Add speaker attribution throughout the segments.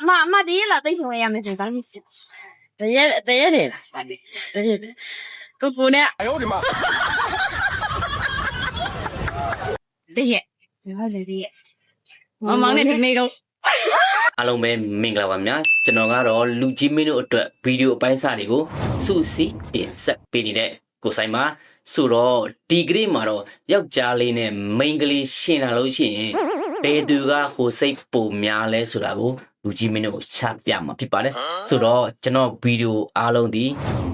Speaker 1: အမအမတရေလာသိချင်ဝင်ရမယ်ဆိုရင်ဘာလို့မဖြစ်
Speaker 2: တရက်တရက်တယ်လားတရက်တယ်ကိုကိုနဲ့
Speaker 3: 哎呦我的妈！
Speaker 1: တရေဘာလဲတရေ
Speaker 2: မမောင်နဲ့ဒီနေ့က
Speaker 4: အားလုံးပဲမင်္ဂလာပါများကျွန်တော်ကတော့လူကြီးမင်းတို့အတွက်ဗီဒီယိုအပိုင်းစာတွေကိုစုစည်းတင်ဆက်ပေးနေတဲ့ကိုဆိုင်ပါဆိုတော့ဒီဂရိမှာတော့ယောက်ျားလေးနဲ့မိန်းကလေးရှင်လာလို့ရှိရင်ဘယ်သူကဟိုစိတ်ပုံများလဲဆိုတာကို လူကြီးမင်းတို့ချပြမှာဖြစ်ပါတယ်ဆိုတော့ကျွန်တော်ဗီဒီယိုအားလုံးဒီ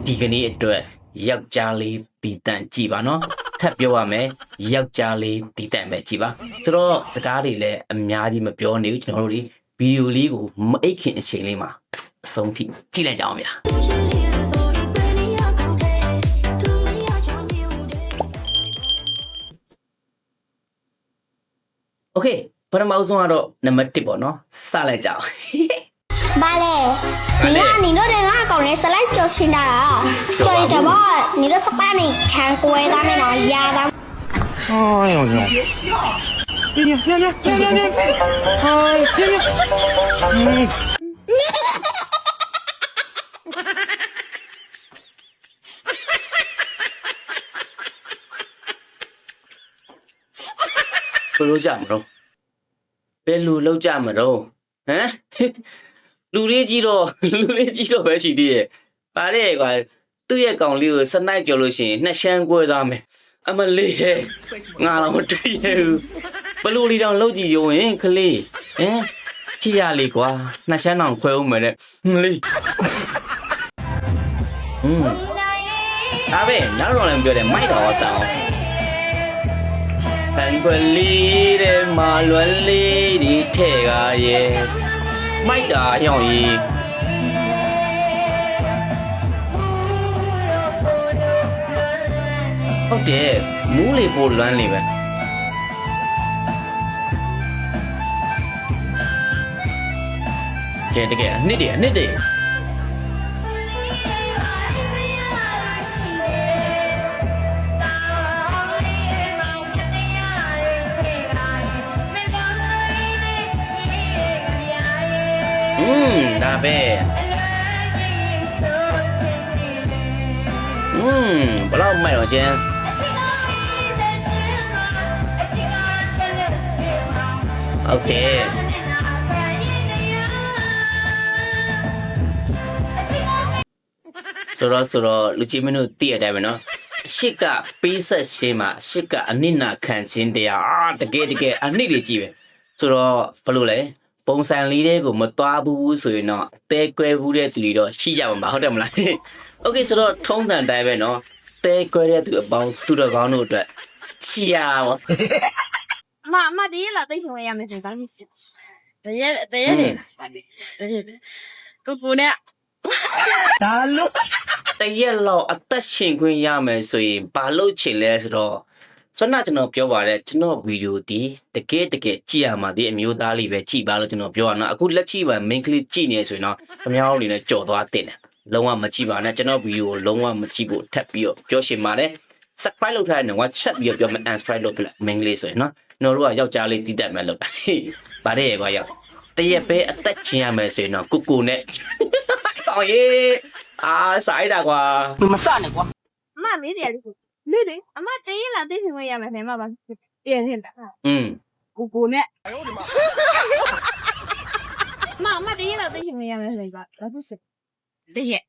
Speaker 4: ဒီကနေ့အတွက်ယောက်ျားလေးတည်တံ့ကြည့်ပါနော်ထပ်ပြောရမယ်ယောက်ျားလေးတည်တံ့ပဲကြည့်ပါဆိုတော့စကားတွေလည်းအများကြီးမပြောနေဘူးကျွန်တော်တို့ဒီ ဗီဒီယိုလေးကိုမအိတ်ခင်အချိန်လေးမှာအဆုံးထိကြည့်လိုက်ကြအောင်ဗျာโอเค ပထမဦးဆုံးကတော့နံပါတ်1ပေါ့နော်စလိုက်ကြအောင်
Speaker 5: ဘာလဲ你呀，你那人啊，搞的是来交钱的啦，交一点吧，你这是把你钱归咱们了，压咱们。
Speaker 3: 哎呦呦！娘娘娘娘娘娘娘！哎娘娘！嗯，
Speaker 4: ဘယ်လိုကြမလို့ ဘယ်လိုလောက်ကြမလို့ဟမ်လူလေးကြီးတော့လူလေးကြီးတော့ပဲရှိသေးရဲ့ပါတဲ့ကွာသူ့ရဲ့ကောင်လေးကိုစနိုက်ကြော်လို့ရှိရင်နှစ်ရှမ်းကွဲသားမယ်အမလေးဟဲ့ငါတော့မတွေ့ရဘူးဘယ်လိုလီတောင်လောက်ကြည့်ရုံရင်ခလေးဟမ်ချစ်ရလေကွာနှစ်ရှမ်းတောင်ခွဲဦးမယ်တဲ့မလေးဟွန်းဒါပဲနောက်တော့လည်းပြောတယ်မိုက်တော်တောင်း တန်ခွက်လေးတဲ့မာလွယ်လေးဒီထဲကရဲ့မိုက်တာဟျောင်းကြီးဟုတ်တယ်မူးလေပိုလွမ်းလေပဲကဲတကယ်အနှစ်တည်းအနှစ်တည်း ပဲอืมဘယ်တော့မိုက်တော့ရှင်ဟုတ်တယ်ဆိုတော့ဆိုတော့လူကြီးမင်းတို့တည့်ရတဲ့အတိုင်းပဲနော်အရှိကပေးဆက်ရှင်းမှာအရှိကအနစ်နာခံခြင်းတရားအာတကယ်တကယ်အနစ်တွေကြီးပဲဆိုတော့ဘယ်လိုလဲ ပုံစံလေးတွေကိုမသွားဘူးဆိုရင်တော့တဲကွဲဘူးတဲ့သူတွေတော့ရှိကြမှာမဟုတ်တယ်မလား။ Okay ဆိုတော့ထုံးစံတိုင်းပဲနော်။တဲကွဲတဲ့သူအပေါင်းသူတော်ကောင်းတို့အတွက်ချီရပါ
Speaker 1: အမအမတရေလာသိချင်ဝင်ရမယ်ဆိုရင်ဘာလို့မဖြစ်
Speaker 2: တရက်တရက်တယ်လားတရက်တယ်ကိုကိုနဲ့
Speaker 4: တရက်လောက်အသက်ရှင်ခွင့်ရမယ်ဆိုရင်ဘာလို့ချင်လဲဆိုတော့ ဆွမ်းနာကျွန်တော်ပြောပါတယ်ကျွန်တော်ဗီဒီယိုဒီတကယ်တကယ်ကြည့်ရမှာဒီအမျိုးသားလေးပဲကြည့်ပါလို့ကျွန်တော်ပြောရနော်အခုလက်ချိပါ main clip ကြည့်နေဆိုရင်တော့အများကြီးနဲ့ကြော်သွားတင်တယ်လုံးဝမကြည့်ပါနဲ့ကျွန်တော်ဗီဒီယိုကိုလုံးဝမကြည့်ဖို့ထပ်ပြီးတော့ပြောရှင်ပါတယ် subscribe လုပ်ထားတဲ့နော်ချက်ပြီးတော့ပြောမယ် unsubscribe လုပ်ပြလိုက် main လေးဆိုရင်နော်ကျွန်တော်တို့ကယောက်ျားလေးတီးတတ်မယ်လို့တာဗါတဲ့ရေကွာရောက်တရက်ပဲအသက်ချင်းရမယ်ဆိုရင်တော့ကိုကိုနဲ့ကောင်းရေးအာဆိုင်တာကွာ
Speaker 1: အမလေးတရေလေး လွတ်တယ်အမတရင်လာသိနေမရမယ်နေမှာပါပြင်နေတာ
Speaker 4: อืม
Speaker 1: ကိုကိုနဲ့မအမတရင်လာသိနေရမယ်ဆိုပါဘာဖြစ်စတရက်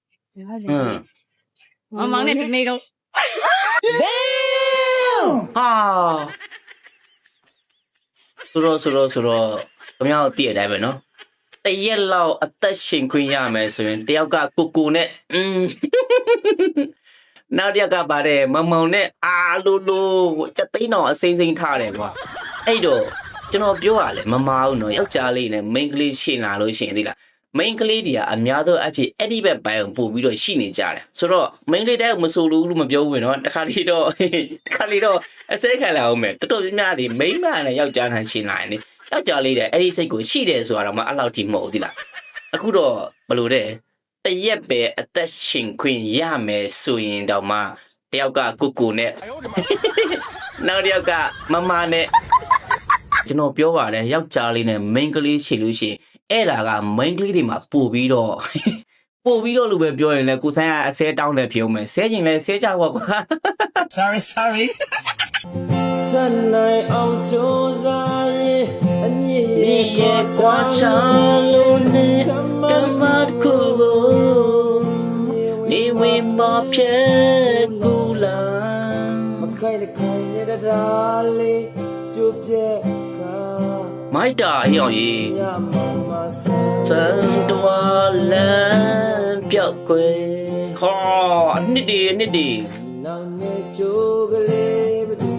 Speaker 1: ဘာလဲ
Speaker 2: မမောင်နဲ့ဒီနေ့တော့ damn
Speaker 4: ဟာဆိုတော့ဆိုတော့ဆိုတော့ခင်ဗျားတို့တည့်ရတိုင်းပဲနော်တရက်လောက်အသက်ရှင်ခွင့်ရမယ်ဆိုရင်တယောက်ကကိုကိုနဲ့อืม နောက်တစ်ယောက်ကပါတယ်မမောင်နဲ့အာလိုလိုစက်သိန်းတော်အစိမ့်စိမ့်ထားတယ်ကွာအဲ့တော့ကျွန်တော်ပြောရလဲမမာဘူးနော်ယောက်ျားလေးနဲ့မိန်းကလေးရှင်းလာလို့ရှင်းသေးလားမိန်းကလေးတွေကအများသောအဖြစ်အဲ့ဒီဘက်ဘိုင်ကိုပို့ပြီးတော့ရှိနေကြတယ်ဆိုတော့မိန်းကလေးတဲ့မဆိုလို့လို့မပြောဘူးနော်တခါလေတော့တခါလေတော့အစဲခံလာအောင်မယ်တော်တော်များများဒီမိန်းမနဲ့ယောက်ျားနဲ့ရှင်းလာတယ်ယောက်ျားလေးတဲ့အဲ့ဒီစိတ်ကိုရှိတယ်ဆိုတော့မှအဲ့လောက်ထိမဟုတ်သေးလားအခုတော့ဘယ်လိုတဲ့ တရက်ပဲအသက်ရှင်ခွင့်ရမယ်ဆိုရင်တော့မှတယောက်ကကိုကိုနဲ့နောက်တယောက်ကမမနဲ့ကျွန်တော်ပြောပါတယ်ယောက်ျားလေးနဲ့မိန်းကလေးရှိလို့ရှိရင်အဲ့ဒါကမိန်းကလေးတွေမှာပို့ပြီးတော့ပို့ပြီးတော့လို့ပဲပြောရင်လည်းကိုဆိုင်ကအဆဲတောင်းတယ်ပြုံးမယ်ဆဲကျင်လဲဆဲကြပါကွာ
Speaker 3: Sorry sorry ဆန်နိုင်အောင်ကြိုးစားရင်အမြင့်
Speaker 4: ကိုချောင်းလို့နဲ့ကမ္ဘာတစ်ခုကို မဖြစ်ကူလာ
Speaker 3: မခိုင်တဲ့ခိုင်နေတဲ့ဒါလေးကျိုးပြက်ခါ
Speaker 4: မိုက်တာဟျောင်းကြီး
Speaker 3: ညမောင်မဆန်
Speaker 4: စံတော်လမ်းပြောက်ကွယ်ဟောအနှစ်ဒီအနှစ်ဒီ
Speaker 3: နောင်နေကြိုးကလေးဘသူ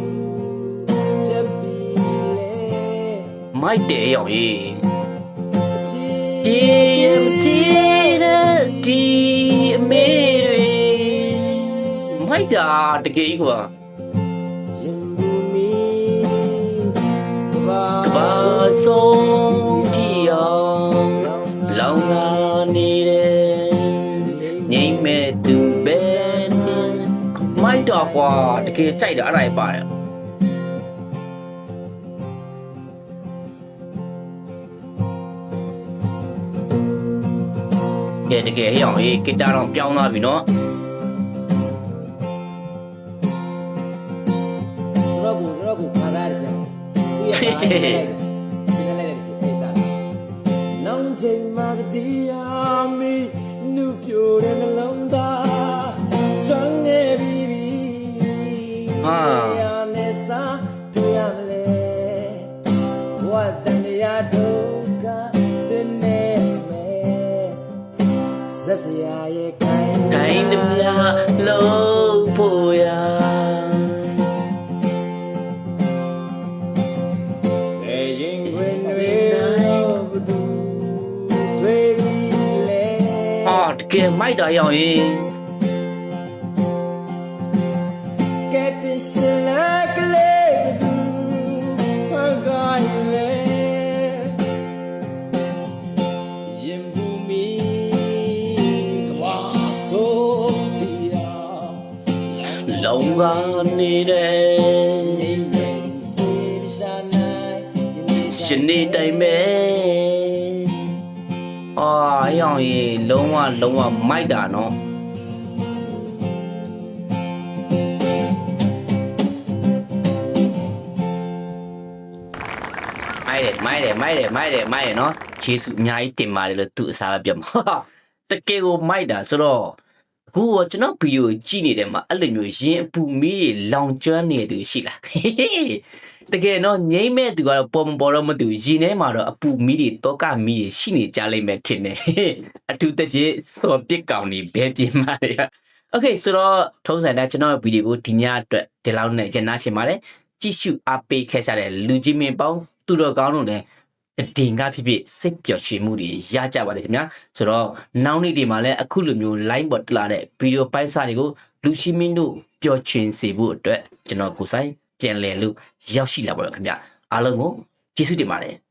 Speaker 3: ပြက်ပြီးလေ
Speaker 4: မိုက်တယ်ဟျောင်းကြီး
Speaker 3: ပြေ
Speaker 4: ပြေမတီးတဲ့ဒီ မိုက်တာတကယ်ကြီးကွာ
Speaker 3: ရင်ဘူးမီဘာ
Speaker 4: ဘာဆုံးတီအောင်လောင်လာနေတဲ့ငိမ့်မဲ့သူပဲမိုက်တာကွာတကယ်ကြိုက်တာအဲ့ဒါကြီးပါတယ်ကဲတကယ်ဟဲ့အောင်ဟေးဂီတာတော့ပြောင်းသွားပြီနော်
Speaker 3: တော့ကို တော့ကိုခါသားရစမ်းသူရဲ့ခါသားလိုက်တယ်ဒီနေ့လည်းဒီအေးစားနောင်ချိန်မှာတည်းယာမီနုပြိုတဲ့နှလုံးသားချမ်းငယ်ပြီးပြီရနဲ့စားတွေ့ရမလဲဝတ်တန်ရဒုက္ခတဲ့နေမယ်ဇက်စရာရဲ့ခိုင်
Speaker 4: ခိုင်းသမျှလို့ဖို့ အာတကယ်မိုက်တာဟဲ့အောင်ဟေး
Speaker 3: ကဲတင်ရှင်လက်က လေးဘဒူဟာကိုင်းလေရင်ဘူးမီကဘာဆိုတီယာ
Speaker 4: လုံကနေတယ်
Speaker 3: နေနေဒီရှာနိုင်
Speaker 4: ရှင်နေတိုင်ပဲအာဟဲ့အောင်ဟေးလုံးဝလုံးဝမိုက်တာနော်မိုက်တယ်မိုက်တယ်မိုက်တယ်မိုက်တယ်မိုက်တယ်နော်ဂျေစုအများကြီးတင်ပါတယ်လို့သူအစားပဲပြောမှာတကယ်ကိုမိုက်တာဆိုတော့အခုကကျွန်တော်ဗီဒီယိုကြည့်နေတဲ့မှာအဲ့လိုမျိုးရင်အပူမီးတွေလောင်ကျွမ်းနေသူရှိလား တကယ်တော့ငိမ့်မဲ့သူကတော့ပေါ်မပေါ်တော့မသူရင်ထဲမှာတော့အပူမီးတွေတောကမီးတွေရှိနေကြလိမ့်မယ်ထင်တယ်အထူးသဖြင့်စော်ပစ်ကောင်တွေဘဲပြင်းမာတွေက Okay ဆိုတော့ထုံးစံတိုင်းကျွန်တော်ရဲ့ဗီဒီယိုကိုဒီညအတွက်ဒီလောက်နဲ့ကျန်နာရှင်ပါတယ်ကြည့်ရှုအားပေးခဲ့ကြတဲ့လူကြီးမင်းပေါင်းသူတော်ကောင်းတို့လည်းတင်ကားဖြစ်ဖြစ်စိတ်ပျော်ရွှင်မှုတွေရကြပါတယ်ခင်ဗျာဆိုတော့နောက်နေ့ဒီမှာလည်းအခုလိုမျိုး line ပေါ်တက်လာတဲ့ဗီဒီယိုပိုင်းစာတွေကိုလူရှိမင်းတို့ပျော်ရွှင်စေဖို့အတွက်ကျွန်တော်ကိုယ်ဆိုင် ပြန်လည်လို့ရောက်ရှိလာပါတော့ခင်ဗျာအားလုံးကိုကျေးဇူးတင်ပါတယ်